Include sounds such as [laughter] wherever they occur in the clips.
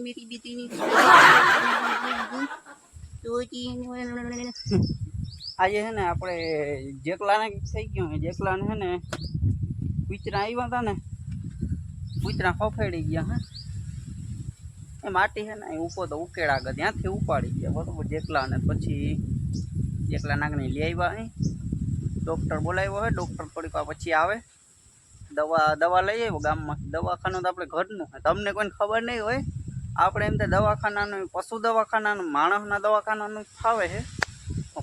मेरी बेटी तो आज है ना अपने जेकला ने सही क्यों जेकला ने है ना पूछना ही बंदा ने पूछना हो गया है माटी है ना ऊपर तो उकेड़ा गया यहाँ थे उपाड़ी गया वो तो जेकला ने पची जेकला ना कहीं लिया ही बाई डॉक्टर बोला है डॉक्टर पड़ी का पची आवे दवा दवा ले ये वो गाम दवा खाना तो अपने घर नो तमने कोई खबर नहीं हो આપણે એમ તો દવાખાનાનું, પશુ દવાખાનાનું, માણસના દવાખાનાનું ફાવે છે.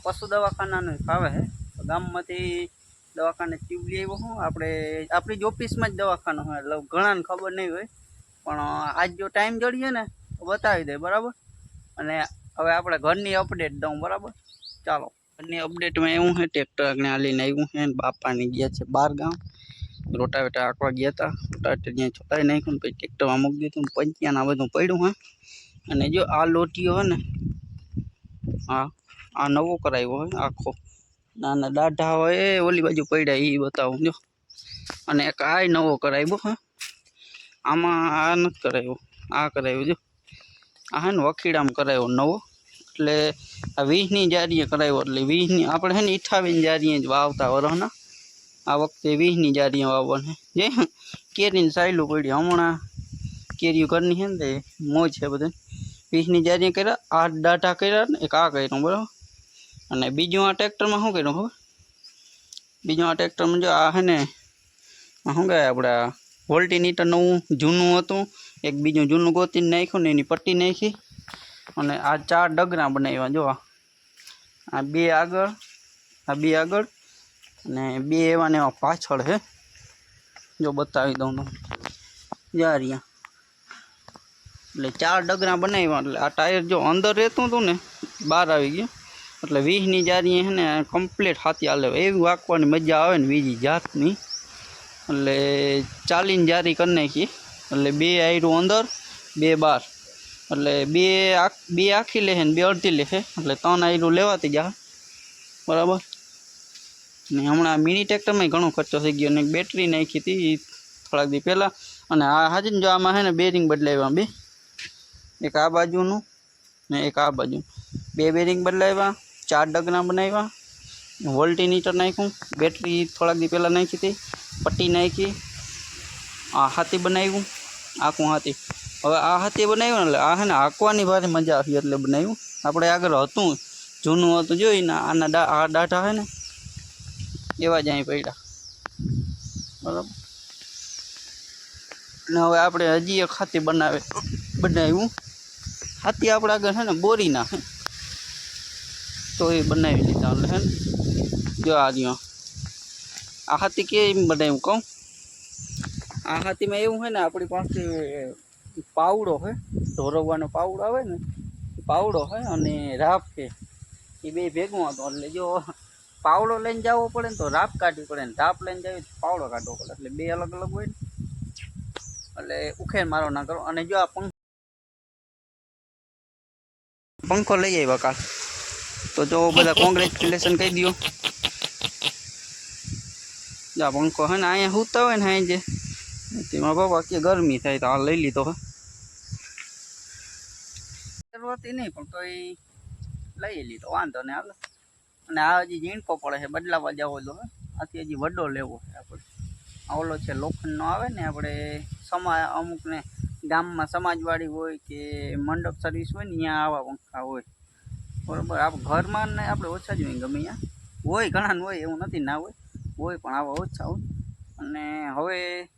પશુ દવાખાનાનું ફાવે છે. ગામમાંથી દવાખાને લઈ આવ્યો હું. આપણે, આપણી જ ઓફિસમાં જ દવાખાનું હોય. એટલે ઘણાને ખબર નહીં હોય. પણ આજ જો ટાઈમ જડીએ ને, તો બતાવી દે, બરાબર? અને હવે આપણે ઘરની અપડેટ દઉં, બરાબર? ચાલો. ઘરની અપડેટમાં એવું છે ટ્રેક્ટર આગળ લઈને આવ્યું છે બાપાની ગયા છે બાર ગામ. રોટાવેટા આંકવા ગયા હતા રોટાવેટર ત્યાં ચોટાઈ નાખ્યું ને પછી ટ્રેક્ટરમાં મૂકી દીધું ને પંચ્યાને આ બધું પડ્યું, હા. અને જો આ લોટીઓ હોય ને હા આ નવો કરાવ્યો હોય, આખો. નાના દાઢા હોય, એ ઓલી બાજુ પડ્યા એ બતાવું, જો. અને એક આ નવો કરાવ્યો હા. આમાં આ નથી કરાવ્યો આ કરાવ્યો જો. આ હે ને વખીડામાં કરાવ્યો નવો. એટલે આ વીસની જારીએ કરાવ્યો એટલે વીસની, આપણે હે ને અઠાવીસની જારીએ જ વાવતા વરોના આ વખતે વીસની જારીએ આવવાની જે કેરીની સાયલું પડી હમણાં. કેરીઓ ઘરની છે ને તે મોજ છે બધે વીસની જારીએ કર્યા, આઠ ડાટા કર્યા ને એક આ કર્યું, બરાબર? અને બીજું આ ટ્રેક્ટરમાં શું કર્યું ખબર? બીજું આ ટ્રેક્ટરમાં જો આ છે ને શું કહે આપણે વોલ્ટીમીટર નવું, જૂનું હતું. એક બીજું જૂનું ગોતીને નાખ્યું ને એની પટ્ટી નાખી. અને આ ચાર ડગરા બનાવ્યા જો આ આ બે આગળ, આ બે આગળ અને બે એવા ને એવા પાછળ છે જો બતાવી દઉં તો જા રહ્યા એટલે ચાર ડગરા બનાવ્યા, એટલે આ ટાયર જો અંદર રહેતું હતું ને, બહાર આવી ગયું. એટલે વીસની જારી છે ને કમ્પ્લીટ હાથી હાલે. એવી વાંકવાની મજા આવે ને બીજી જાતની. એટલે ચાલીને જારી કરી નાખી. એટલે બે આયરું અંદર, બે બાર એટલે બે આખ, બે આખી લે ને, બે અડધી લે એટલે ત્રણ આયરું લેવાતી જા બરાબર? ને હમણાં મિની ટ્રેક્ટરમાં ઘણો ખર્ચો થઈ ગયો અને બેટરી નાખી હતી થોડાક દી પહેલાં. અને આ હાજી જો આમાં છે ને બેરિંગ બદલાવ્યા બે. એક આ બાજુનું ને એક આ બાજુ બે બેરિંગ બદલાવ્યા, ચાર ડગના બનાવ્યા વોલ્ટીમીટર નાખ્યું બેટરી થોડાક દી પહેલાં નાખી હતી, પટ્ટી નાખી, આ હાથી બનાવ્યું, આખું હાથી. હવે આ હાથી બનાવ્યું ને એટલે આ છે ને હાંકવાની ભારે મજા આવી એટલે બનાવ્યું. આપણે આગળ હતું, જૂનું હતું જોઈને આના આ દાઢા છે ને એવા જ અહીં પડ્યા. બરાબર? અને હવે આપણે હજી એક હાથી બનાવે, બનાવ્યું. હાથી આપણે આગળ છે ને બોરીના છે. તો એ બનાવી લીધા એટલે ને. જો આ આ હાથી કેમ બનાવ્યું કહું? આ હાથીમાં એવું છે ને, આપણી પાસે પાવડો છે. ઢોરવવાનો પાવડો આવે ને પાવડો છે અને રાફ છે. એ બે ભેગું હતું એટલે જો પાવડો લઈને જવો પડે ને તો રાપ કાઢવી પડે ને રાપ લઈને જવી પાવડો કાઢવો પડે. એટલે બે અલગ અલગ હોય ને. એટલે ઉખેર મારો ના કરો. અને જો આ પંખો પંખો લઈ આવ્યા કાલ. તો જો બધા કોંગ્રેચ્યુલેશન કહી દો આ પંખો હે ને અહીંયા સૂતા હોય ને અહીં જે, તેમાં બાબા કે ગરમી થાય તો આ લઈ લીધો હે. શરૂઆતી નહીં પણ તો એ લઈ લીધો. વાંધો ને હાલો. અને આ હજી ઝીણકો પડે છે, બદલાવા જવો તો આથી હજી વડો લેવો છે આપણે. ઓલો છે લોખંડનો આવે ને આપણે સમા, અમુકને ગામમાં સમાજવાડી હોય કે મંડપ સર્વિસ હોય ને ત્યાં આવા પંખા હોય. બરાબર? આપ ઘરમાં ને આપણે ઓછા જ હોય, ગમે અહીંયા હોય ઘણા હોય, એવું નથી, ના હોય. હોય, પણ આવા ઓછા હોય. અને હવે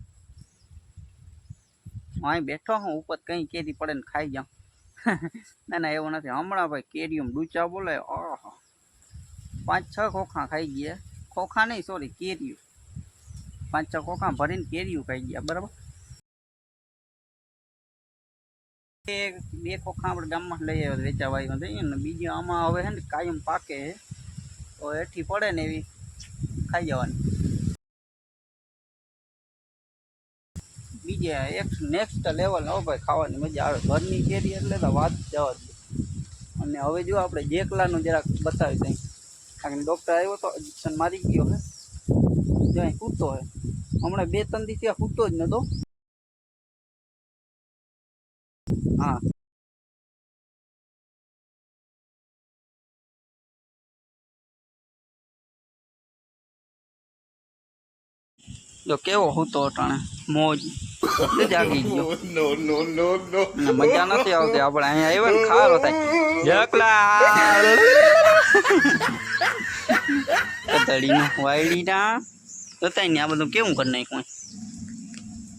અહીં બેઠો હું, ઉપર કંઈ કેરી પડે ને ખાઈ જાઉં. [laughs] ના ના, એવું નથી. હમણાં ભાઈ કેરીઓમાં ડૂચા બોલે પાંચ છ ખોખા ખાઈ ગયા. ખોખા નહીં સોરી કેરીયું પાંચ છ ખોખા ભરીને કેરીયું ખાઈ ગયા, બરાબર? બે ખોખા આપણે ગામમાં લઈ આવ્યા વેચાવાઈમાં જઈએ ને. બીજી આમાં હવે છે ને કાયમ પાકે તો હેઠી પડે ને એવી ખાઈ જવાની. બીજે એક નેક્સ્ટ લેવલ હો ભાઈ, ખાવાની મજા આવે. ઘરની કેરી એટલે તો વાત જવા અને હવે જો આપણે જેકલાનું જરાક બતાવી દઈએ કારણ કે ડૉક્ટર આવ્યો તો ઇન્જેક્શન મારી ગયો હે. જો કૂદતો હે. હમણાં બે, ત્રણ દિવસ ત્યાં સૂતો જ નતો. હા. જો કેવો હતો અટાણે મોજ. એટલે જાગી ગયો. મજા નથી આવતી. આપણે અહીંયા આવ્યા ને ખારો થાય. જકલા કતડીનું વાયડીના જોતાય ને આ બધું કેવું કરી નાખ્યું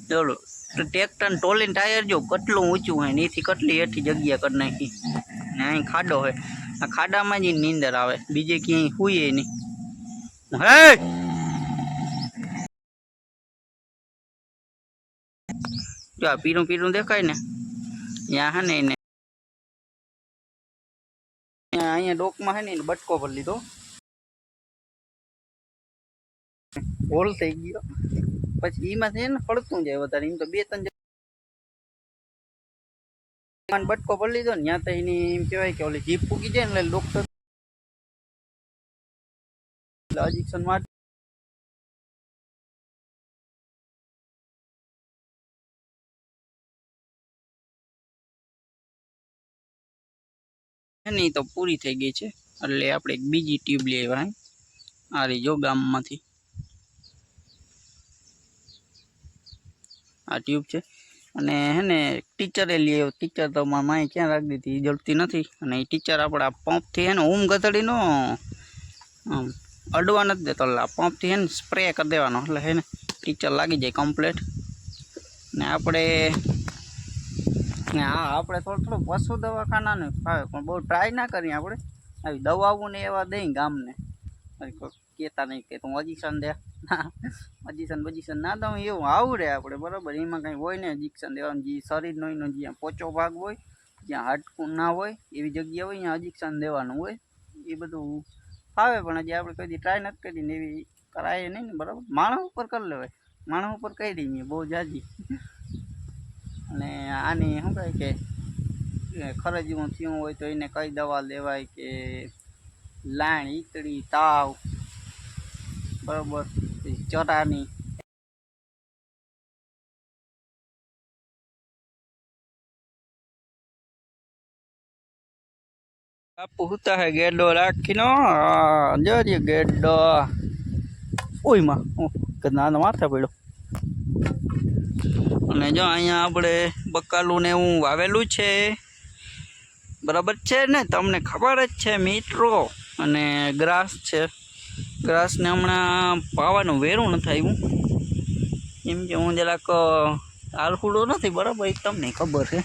ચલો ટ્રેક્ટર ટોલીને ટાયર જો કેટલું ઊંચું હોય ને એથી કેટલી હેઠી જગ્યા કરી નાખી. ને અહીં ખાડો હોય. આ ખાડામાં જ નીંદર આવે. બીજે ક્યાંય હુઈએ નહીં. હે! જો આ પીરું પીરું દેખાય ને ત્યાં હે ને એને અહીંયા ડોકમાં હે ને એને બટકો ભરી લીધો હોલ થઈ ગયો. પછી એમાં છે ને ફળતું જાય વધારે. એમ તો બે, ત્રણ બટકો ભરી લીધો ને, ત્યાં તો એની એમ કહેવાય કે ઓલી જીપ ફૂકી જાય ને એટલે ડોક્ટર ઇન્જેક્શન માટે એની તો પૂરી થઈ ગઈ છે. એટલે આપણે એક બીજી ટ્યુબ લઈ આવ્યા આ રહી જો ગામમાંથી. આ ટ્યુબ છે. અને હે ને, ટીચરે લઈ ટીચર તો મારી માએ ક્યાં રાખી દીધી? એ જડતી નથી. અને એ ટીચર આપણા પંપથી હે ને ઊમ ગધડીનો આમ, અડવા નથી દેતો. એટલે પંપથી હે ને, સ્પ્રે કરી દેવાનો. એટલે હે ને, ટીચર લાગી જાય કમ્પ્લેટ. ને આપણે ને હા, આપણે થોડું થોડું પશુ દવાખાનાને ફાવે પણ બહુ ટ્રાય ના કરીએ આપણે. આવી દવાઓ ને એવા દઈ ગામને. કહેતા નહીં કે તું અજીશન દે. ના, અજીશન બજીશન ના દઉં, એવું આવડે આપણે, બરાબર? એમાં કંઈ હોય ને અજીક્શન દેવાનું જે શરીરનો એનો જ્યાં પોચો ભાગ હોય, જ્યાં હાડકું ના હોય, એવી જગ્યા હોય, ત્યાં અજીક્શન દેવાનું હોય, એ બધું ફાવે, પણ હજી આપણે કદી ટ્રાય નથી કરી ને એવી કરાય નહીં ને, બરાબર? માણસ ઉપર કરી લેવાય. માણસ ઉપર કહી દઈએ, બહુ જાજી. અને આની શું કહે કે ખરજવું થયું હોય તો એને કઈ દવા લેવાય કે લાણ ઈકડી તાવ, બરોબર ચરાની. પૂછતા હે ગેડો રાખીનો જોજે ગેડો. ઓયમાં નાનો માથા પડ્યો. અને જો અહીંયા આપણે બકાલું ને એવું વાવેલું છે. બરાબર છે ને? તમને ખબર જ છે મિત્રો. અને ગ્રાસ છે. ગ્રાસને હમણાં પાવાનું વેરું નથી આવ્યું. એમ કે હું જરાક આલખુડો નથી બરાબર? એ તમને ખબર છે.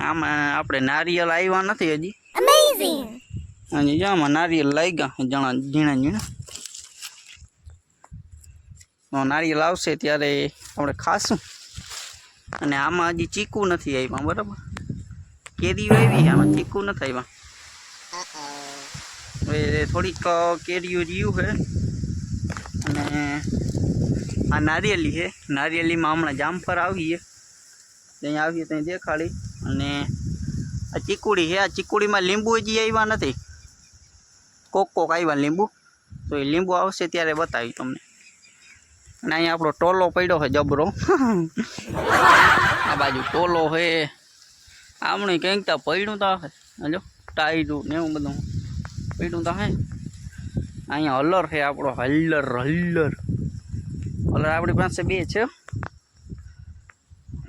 આમાં આપણે નારિયેલ આવ્યા નથી હજી. અને જો આમાં નારિયેલ લાગ્યા જણા ઝીણા ઝીણા. નારિયેલ આવશે ત્યારે આપણે ખાશું. અને આમાં હજી ચીકુ નથી આવ્યા બરાબર? કેરીઓ આવી, આમાં ચીકુ નથી આવ્યા હવે થોડીક કેરીઓ રહ્યું છે. અને આ નારિયેલી છે. નારિયેલીમાં હમણાં જામફળ આવીએ ત્યાં આવીએ ત્યાં દેખાડી. અને આ ચીકુડી છે, આ ચીકુડીમાં લીંબુ હજી આવ્યા નથી. કોક કોક આવ્યા લીંબુ. તો એ લીંબુ આવશે ત્યારે બતાવી તમને. અને અહીંયા આપણો ટોલો પડ્યો છે જબરો. આ બાજુ ટોલો છે. આમણે કંઈક તો પડ્યું તો હજો ટાઈડું ને એવું બધું. પડ્યું તો હે. અહીંયા હલર છે આપણો હલ્લર હલ્લર હલર આપણી પાસે બે છે.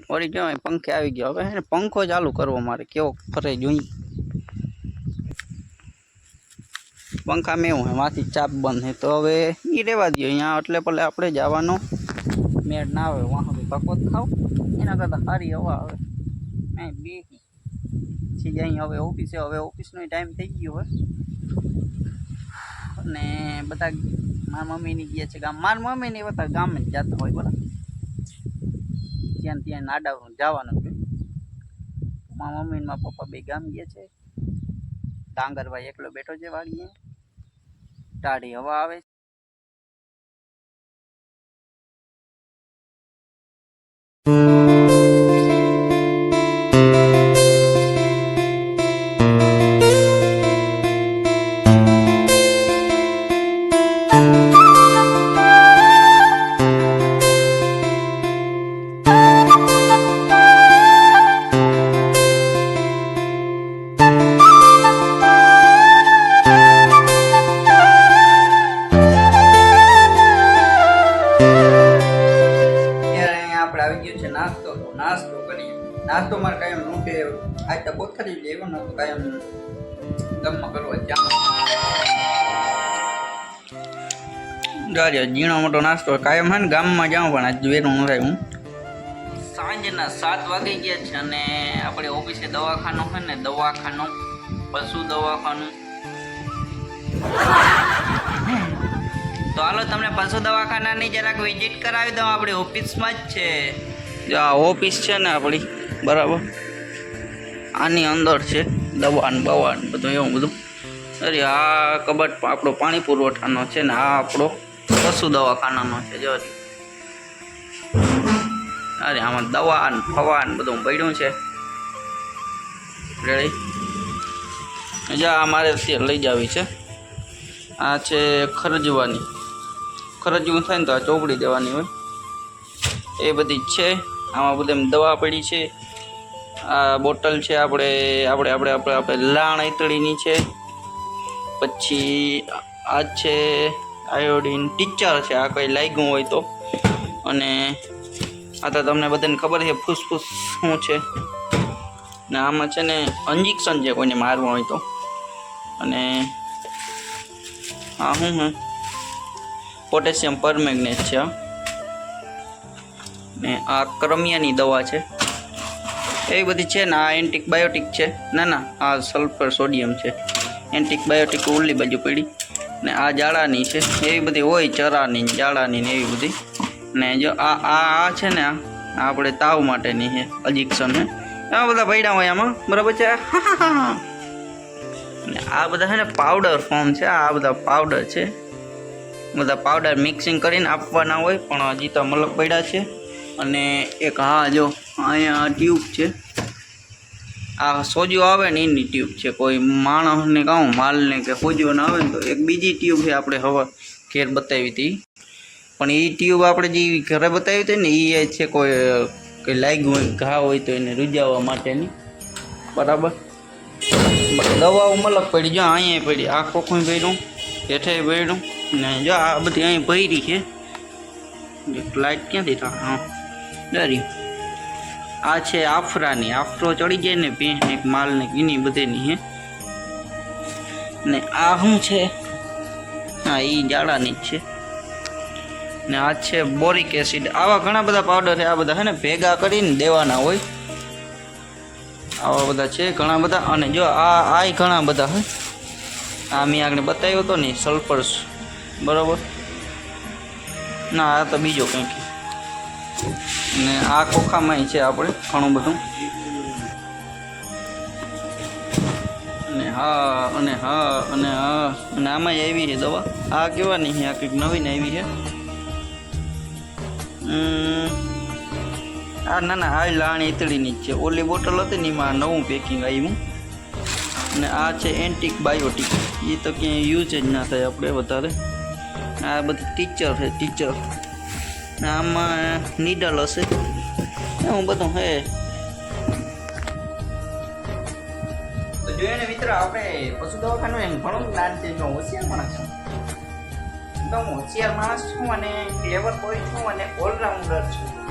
વળી કહેવાય પંખે આવી ગયો. હવે પંખો ચાલુ કરવો મારે. કેવો ફરે જોઈ. પંખામાં મેં હે માથી ચાપ બંધ હે તો હવે એ રહેવા દઈએ અહીંયા, એટલે પેલે આપણે જવાનો. મેળ ના આવે વાહ ભગવત ખાવ એના કરતાં સારી હવા આવે. મેં બે પછી અહીં હવે ઓફિસે, હવે ઓફિસનો ટાઈમ થઈ ગયો હોય. અને બધા મારા મમ્મીની ગયા છે ગામ. મારા મમ્મીને બધા ગામે જ જતા હોય, બરાબર? ત્યાં ત્યાં નાડાવરું જવાનું છે. મારા મમ્મી મારા પપ્પા બે ગામ ગયા છે. ડાંગરભાઈ એકલો બેઠો છે વાડીએ. ટાઢી હવા આવે કાયમ ગામમાં કરવા જાજે ઝીણો મોટો નાસ્તો કાયમ હે ને ગામમાં જાઉં પણ આજ વેરું ન થાય હું. સાંજના સાત વાગી ગયા છે અને આપણે ઓફિસે દવાખાનું છે ને દવાખાનું પશુ દવાખાનું. તો હાલો તમને પશુ દવાખાનાની જરાક વિઝિટ કરાવી દઉં આપણી ઓફિસમાં જ છે. આ ઓફિસ છે ને આપણી બરાબર. આની અંદર છે દવાન બવાન બધું એવું બધું. અરે, આ કબાટ આપણો પાણી પુરવઠાનો છે ને આ આપણો પશુ દવાખાનાનો છે, જો. અરે, આમાં દવા ને ફવા ને બધું પડ્યું છે. રેડી જા, આ મારે લઈ જાવી છે. આ છે ખરજવાની. ખરજવું થાય ને તો આ ચોપડી દેવાની હોય. એ બધી છે. આમાં બધે દવા પડી છે. આ બોટલ છે આપણે આપણે આપણે આપણે આપણે લાણ ઈતળીની છે. પછી આ છે આયોડિન ટીચર છે, આ કંઈ લાગ્યું હોય તો. અને આ તો તમને બધાને ખબર છે, ફૂસફૂસ શું છે. ને આમાં છે ને ઇન્જેક્શન છે કોઈને મારવું હોય તો. અને હા શું હે પોટેશિયમ પરમેગ્નેટ છે ને આ ક્રમિયાની દવા છે. એવી બધી છે. ને આ એન્ટિક બાયોટિક છે. ના ના, આ સલ્ફર સોડિયમ છે. એન્ટિક બાયોટિક ઓલી બાજુ પડી. ને આ જાળાની છે. એવી બધી હોય ચરાની, જાળાની ને એવી બધી. ને જો આ આ આ છે ને આ આપણે તાવ માટેની છે અજિક્શન આ બધા પડ્યા હોય આમાં. બરાબર છે? આ બધા છે ને પાવડર ફોર્મ છે. આ બધા પાવડર છે. બધા પાવડર મિક્સિંગ કરીને આપવાના હોય, પણ હજી તો મલક પડ્યા છે. અને એક, હા, જો, અહીંયા ટ્યુબ છે. આ સોજો આવે ને એની ટ્યુબ છે. કોઈ માણસને કહું, માલને કે સોજો ના આવે ને તો એક બીજી ટ્યુબ છે આપણે હવા ઘેર બતાવી હતી. પણ એ ટ્યુબ આપણે જે ઘરે બતાવી હતી ને એ છે કોઈ, કંઈ લાગ્યું હોય, ઘા હોય તો એને રૂજાવવા માટેની. બરાબર? દવાઓ મલક પડી, જો, અહીંયા પડી, આ ખોખું પડ્યું હેઠે પડ્યું ને જો, આ બધી અહીં ભરી છે. લાઇટ ક્યાંથી થાય? હા. ડરી. આ છે આફરાની. આફરો ચડી જાય ને ભેં એક માલ ને એની બધેની, હે? ને આ શું છે? હા એ જાડાની જ છે. ને આ છે બોરિક એસિડ. આવા ઘણા બધા પાવડર છે, આ બધા છે ને, ભેગા કરીને દેવાના હોય. આવા બધા છે ઘણા બધા. અને જો આ આ ઘણા બધા હોય આ મેં આગળ બતાવ્યો હતો ને, સલ્ફર્સ. બરાબર? ના, આ તો બીજો કંઈક. ને આ ખોખામાં છે આપણે, ઘણું બધું. અને હા અને હા અને હા, અને આમાં આવી છે દવા. આ કેવાની છે? આ કંઈક નવીન આવી છે. આ ના ના, આ લાણી ઇતળીની જ છે. ઓલી બોટલ હતી ને એમાં નવું પેકિંગ આવ્યું. અને આ છે એન્ટિક બાયોટિક એ તો ક્યાંય યુઝ જ ના થાય આપણે વધારે. આ બધી ટીચર છે ટીચર ને આમાં નીડલ હશે. એવું બધું હે. જોઈએ ને મિત્ર, આપણે પશુ દવાખાનું એમ ઘણું જ્ઞાન છે જો હોશિયાર માણસ છું. એકદમ હોશિયાર માણસ છું અને ક્લેવર બોય છું અને ઓલરાઉન્ડર છું.